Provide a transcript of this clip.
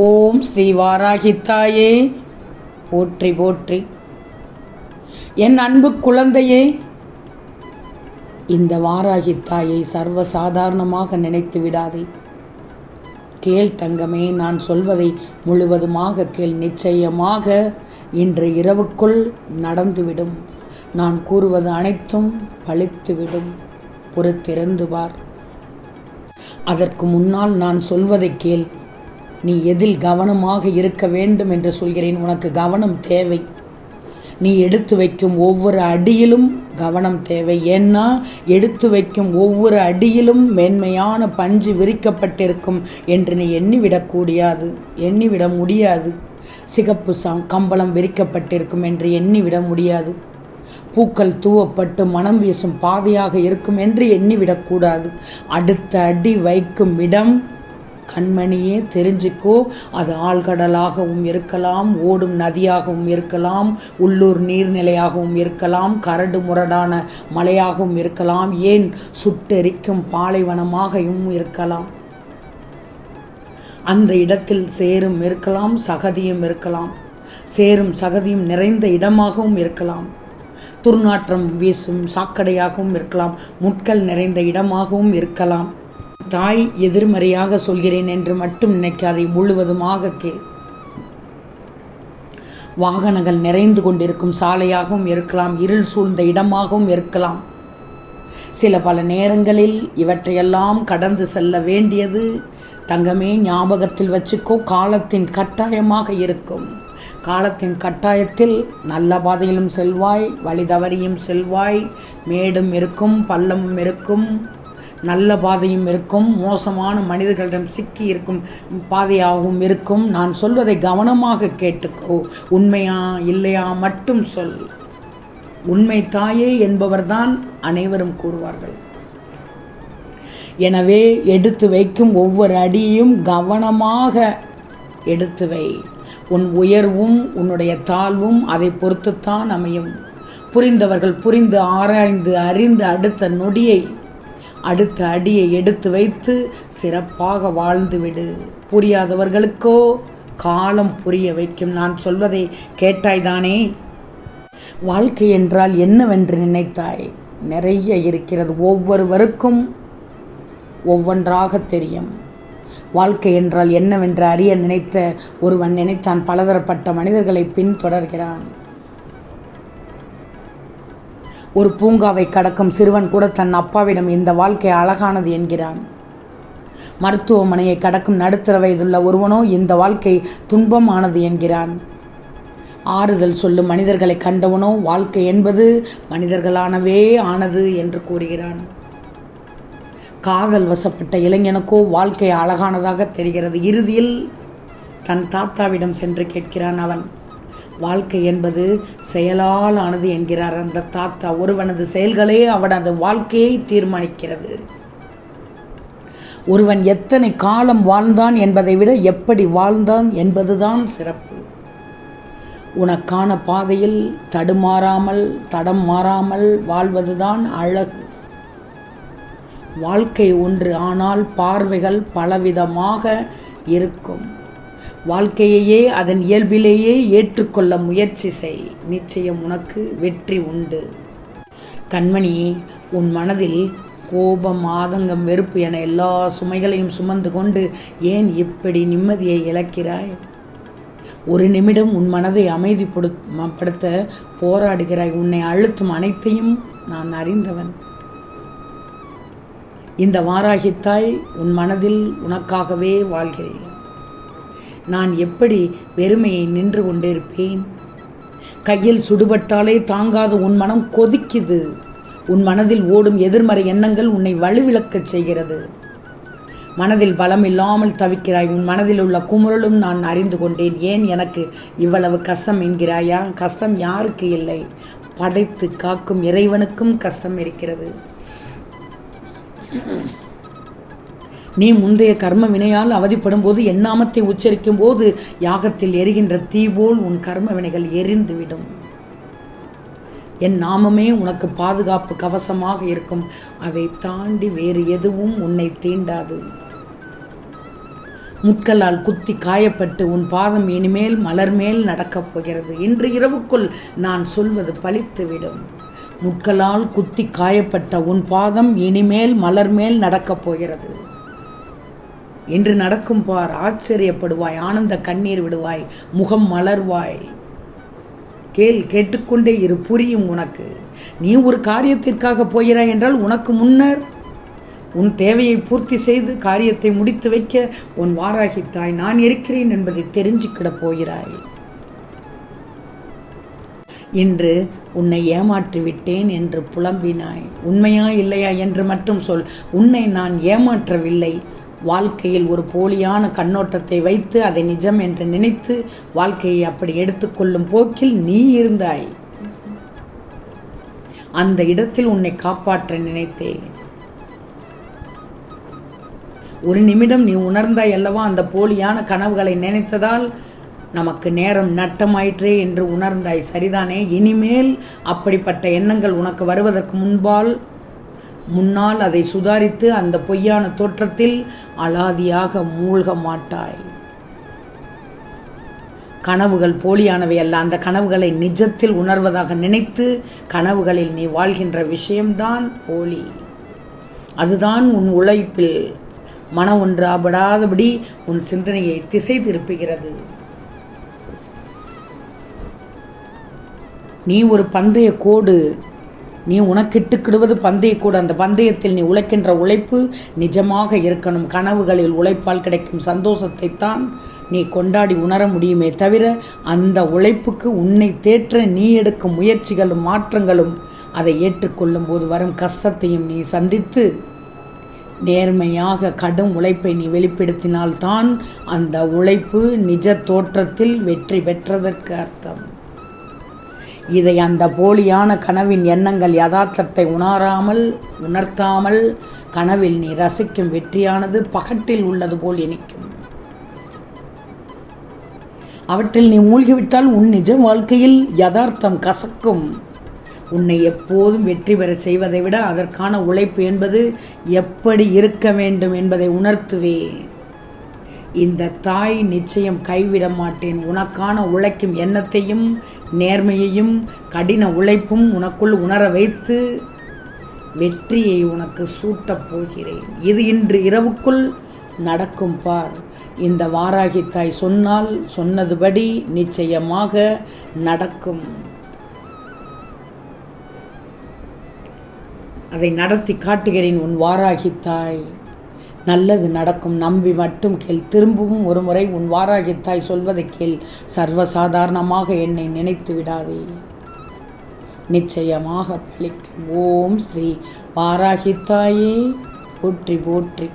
ஓம் ஸ்ரீ வாராகித்தாயே. போற்றி போற்றி. என் அன்பு குழந்தையே இந்த வாராகித்தாயை சர்வசாதாரணமாக நினைத்து விடாதே. கேள் தங்கமே நான் சொல்வதை முழுவதுமாக கேள். நிச்சயமாக இன்று இரவுக்குள் நடந்துவிடும். நான் கூறுவது அனைத்தும் பழித்துவிடும். பொறுத்திருந்து பார். அதற்கு முன்னால் நான் சொல்வதை கேள். நீ எதில் கவனமாக இருக்க வேண்டும் என்று சொல்கிறேன். உனக்கு கவனம் தேவை. நீ எடுத்து வைக்கும் ஒவ்வொரு அடியிலும் கவனம் தேவை. ஏன்னா எடுத்து வைக்கும் ஒவ்வொரு அடியிலும் மேன்மையான பஞ்சு விரிக்கப்பட்டிருக்கும் என்று நீ எண்ணிவிடக்கூடியாது எண்ணிவிட முடியாது. சிகப்பு ச கம்பளம் விரிக்கப்பட்டிருக்கும் என்று எண்ணிவிட முடியாது. பூக்கள் தூவப்பட்டு மனம் வீசும் பாதையாக இருக்கும் என்று எண்ணிவிடக்கூடாது அடுத்த அடி வைக்கும் இடம் கண்மணியே தெரிஞ்சுக்கோ. அது ஆழ்கடலாகவும் இருக்கலாம் ஓடும் நதியாகவும் இருக்கலாம் உள்ளூர் நீர்நிலையாகவும் இருக்கலாம் கரடு முரடான மலையாகவும் இருக்கலாம் ஏன் சுட்டெரிக்கும் பாலைவனமாகவும் இருக்கலாம். அந்த இடத்தில் சேரும் இருக்கலாம் சகதியும் இருக்கலாம். சேரும் சகதியும் நிறைந்த இடமாகவும் இருக்கலாம். துர்நாற்றம் வீசும் சாக்கடையாகவும் இருக்கலாம் முட்கள் நிறைந்த இடமாகவும் இருக்கலாம். தாய் எதிர்மறையாக சொல்கிறேன் என்று மட்டும் நினைக்காதே முழுவதுமாக கேள். வாகனங்கள் நிறைந்து கொண்டிருக்கும் சாலையாகவும் இருக்கலாம் இருள் சூழ்ந்த இடமாகவும் இருக்கலாம். சில பல நேரங்களில் இவற்றையெல்லாம் கடந்து செல்ல வேண்டியது தங்கமே ஞாபகத்தில் வச்சுக்கோ காலத்தின் கட்டாயமாக இருக்கும். காலத்தின் கட்டாயத்தில் நல்ல பாதையிலும் செல்வாய் வழி தவறியும் செல்வாய் மேடும் இருக்கும் பள்ளமும் இருக்கும். நல்ல பாதையும் இருக்கும் மோசமான மனிதர்களிடம் சிக்கி இருக்கும் பாதையாகவும் இருக்கும். நான் சொல்வதை கவனமாக கேட்டுக்கோ. உண்மையா இல்லையா மட்டும் சொல். உண்மை தாயே என்பவர்தான் அனைவரும் கூறுவார்கள். எனவே எடுத்து வைக்கும் ஒவ்வொரு அடியும் கவனமாக எடுத்து வை. உன் உயர்வும் உன்னுடைய தாழ்வும் அதை பொறுத்துத்தான் அமையும். புரிந்தவர்கள் புரிந்து ஆராய்ந்து அறிந்து அடுத்த நொடியை அடுத்த அடியை எடுத்து வைத்து சிறப்பாக வாழ்ந்துவிடு. புரியாதவர்களுக்கோ காலம் புரிய வைக்கும். நான் சொல்வதை கேட்டாய்தானே? வாழ்க்கை என்றால் என்னவென்று நினைத்தாய்? நிறைய இருக்கிறது ஒவ்வொருவருக்கும் ஒவ்வொன்றாக தெரியும். வாழ்க்கை என்றால் என்னவென்று அறிய நினைத்த ஒருவன் நினைத்தான் பலதரப்பட்ட மனிதர்களை பின்தொடர்கிறான். ஒரு பூங்காவை கடக்கும் சிறுவன் கூட தன் அப்பாவிடம் இந்த வாழ்க்கை அழகானது என்கிறான். மருத்துவமனையை கடக்கும் நடுத்தர வயதுள்ள ஒருவனோ இந்த வாழ்க்கை துன்பமானது என்கிறான். ஆறுதல் சொல்லும் மனிதர்களை கண்டவனோ வாழ்க்கை என்பது மனிதர்களானவே ஆனது என்று கூறுகிறான். காதல் வசப்பட்ட இளைஞனுக்கோ வாழ்க்கை அழகானதாக தெரிகிறது. இறுதியில் தன் தாத்தாவிடம் சென்று கேட்கிறான் அவன் வாழ்க்கை என்பது செயலால் ஆனது என்கிறார் அந்த தாத்தா. ஒருவனது செயல்களே அவனது வாழ்க்கையை தீர்மானிக்கிறது. ஒருவன் எத்தனை காலம் வாழ்ந்தான் என்பதை விட எப்படி வாழ்ந்தான் என்பதுதான் சிறப்பு. உனக்கான பாதையில் தடுமாறாமல் தடம் மாறாமல் வாழ்வதுதான் அழகு. வாழ்க்கை ஒன்று ஆனால் பார்வைகள் பலவிதமாக இருக்கும். வாழ்க்கையையே அதன் இயல்பிலேயே ஏற்றுக்கொள்ள முயற்சி செய். நிச்சயம் உனக்கு வெற்றி உண்டு. கண்மணி உன் மனதில் கோபம் ஆதங்கம் வெறுப்பு என எல்லா சுமைகளையும் சுமந்து கொண்டு ஏன் இப்படி நிம்மதியை இழக்கிறாய்? ஒரு நிமிடம் உன் மனதை அமைதிப்படுத்த போராடுகிறாய். உன்னை அழுத்தும் அனைத்தையும் நான் அறிந்தவன். இந்த வாராகித்தாய் உன் மனதில் உனக்காகவே வாழ்கிறேன். நான் எப்படி வெறுமையை நின்று கொண்டிருப்பேன்? கையில் சுடுபட்டாலே தாங்காத உன் மனம் கொதிக்குது. உன் மனதில் ஓடும் எதிர்மறை எண்ணங்கள் உன்னை வலுவிழக்கச் செய்கிறது. மனதில் பலம் இல்லாமல் தவிக்கிறாய். உன் மனதில் உள்ள குமுறலும் நான் அறிந்து கொண்டேன். ஏன் எனக்கு இவ்வளவு கஷ்டம் என்கிறாயா? கஷ்டம் யாருக்கு இல்லை? படைத்து காக்கும் இறைவனுக்கும் கஷ்டம் இருக்கிறது. நீ முந்தைய கர்ம வினையால் அவதிப்படும் போது என் நாமத்தை உச்சரிக்கும் போது யாகத்தில் எரிகின்ற தீ போல் உன் கர்ம வினைகள் எரிந்துவிடும். என் நாமமே உனக்கு பாதுகாப்பு கவசமாக இருக்கும். அதை தாண்டி வேறு எதுவும் உன்னை தீண்டாது. முட்களால் குத்தி காயப்பட்டு உன் பாதம் இனிமேல் மலர் மேல் நடக்கப் போகிறது. இன்று இரவுக்குள் நான் சொல்வது பழித்துவிடும் முட்களால் குத்தி காயப்பட்ட உன் பாதம் இனிமேல் மலர் மேல் நடக்கப் போகிறது. இன்று நடக்கும் பார் ஆச்சரியப்படுவாய் ஆனந்த கண்ணீர் விடுவாய் முகம் மலர்வாய். கேள் கேட்டுக்கொண்டே இரு புரியும் உனக்கு. நீ ஒரு காரியத்திற்காக போகிறாய் என்றால் உனக்கு முன்னர் உன் தேவையை பூர்த்தி செய்து காரியத்தை முடித்து வைக்க உன் வாராகி தாய் நான் இருக்கிறேன் என்பதை தெரிஞ்சுக்கிடப் போகிறாய். இன்று உன்னை ஏமாற்றி விட்டேன் என்று புலம்பினாய். உண்மையா இல்லையா என்று மட்டும் சொல். உன்னை நான் ஏமாற்றவில்லை. வாழ்க்கையில் ஒரு போலியான கண்ணோட்டத்தை வைத்து அதை நிஜம் என்று நினைத்து வாழ்க்கையை அப்படி எடுத்துக்கொள்ளும் போக்கில் நீ இருந்தாய். அந்த இடத்தில் உன்னை காப்பாற்ற நினைத்தேன். ஒரு நிமிடம் நீ உணர்ந்தாய் அல்லவா அந்த போலியான கனவுகளை நினைத்ததால்? நமக்கு நேரம் நட்டமாயிற்றே என்று உணர்ந்தாய். சரிதானே? இனிமேல் அப்படிப்பட்ட எண்ணங்கள் உனக்கு வருவதற்கு முன்பால் முன்னால் அதை சுதாரித்து அந்த பொய்யான தோற்றத்தில் அலாதியாக மூழ்க மாட்டாய். கனவுகள் போலியானவை அல்ல. அந்த கனவுகளை நிஜத்தில் உணர்வதாக நினைத்து கனவுகளில் நீ வாழ்கின்ற விஷயம்தான் போலி. அதுதான் உன் உழைப்பில். மன ஒன்றாபடாதபடி உன் சிந்தனையை திசை திருப்புகிறது. நீ ஒரு பந்தய கோடு நீ உனக்கிட்டுக்கிடுவது பந்தய கூட. அந்த பந்தயத்தில் நீ உழைக்கின்ற உழைப்பு நிஜமாக இருக்கணும். கனவுகளில் உழைப்பால் கிடைக்கும் சந்தோஷத்தை தான் நீ கொண்டாடி உணர முடியுமே தவிர அந்த உழைப்புக்கு உன்னை தேற்ற நீ எடுக்கும் முயற்சிகளும் மாற்றங்களும் அதை ஏற்றுக்கொள்ளும் போது வரும் கஷ்டத்தையும் நீ சந்தித்து நேர்மையாக கடும் உழைப்பை நீ வெளிப்படுத்தினால்தான் அந்த உழைப்பு நிஜ தோற்றத்தில் வெற்றி பெற்றதற்கு அர்த்தம். இதை அந்த போலியான கனவின் எண்ணங்கள் யதார்த்தத்தை உணராமல் உணர்த்தாமல் கனவில் நீ ரசிக்கும் வெற்றியானது பகட்டில் உள்ளது போல் இனிக்கும். அவற்றில் நீ மூழ்கிவிட்டால் உன் நிஜ வாழ்க்கையில் யதார்த்தம் கசக்கும். உன்னை எப்போதும் வெற்றி பெறச் செய்வதை விட அதற்கான உழைப்பு என்பது எப்படி இருக்க வேண்டும் என்பதை உணர்த்துவேன். இந்த தாய் நிச்சயம் கைவிட மாட்டேன். உனக்கான உழைக்கும் எண்ணத்தையும் நேர்மையையும் கடின உழைப்பும் உனக்குள் உணர வைத்து வெற்றியை உனக்கு சூட்டப் போகிறேன். இது இன்று இரவுக்குள் நடக்கும் பார். இந்த வாராகி தாய் சொன்னால் சொன்னதுபடி நிச்சயமாக நடக்கும். அதை நடத்தி காட்டுகிறேன் உன் வாராகி தாய். நல்லது நடக்கும். நம்பி மட்டும் கேள். திரும்பவும் ஒரு முறை உன் வாராகி தாய் சொல்வதை கேள். சர்வசாதாரணமாக என்னை நினைத்து விடாதே. நிச்சயமாக பலிக்கும் ஓம் ஸ்ரீ வாராகித்தாயே போற்றி போற்றி.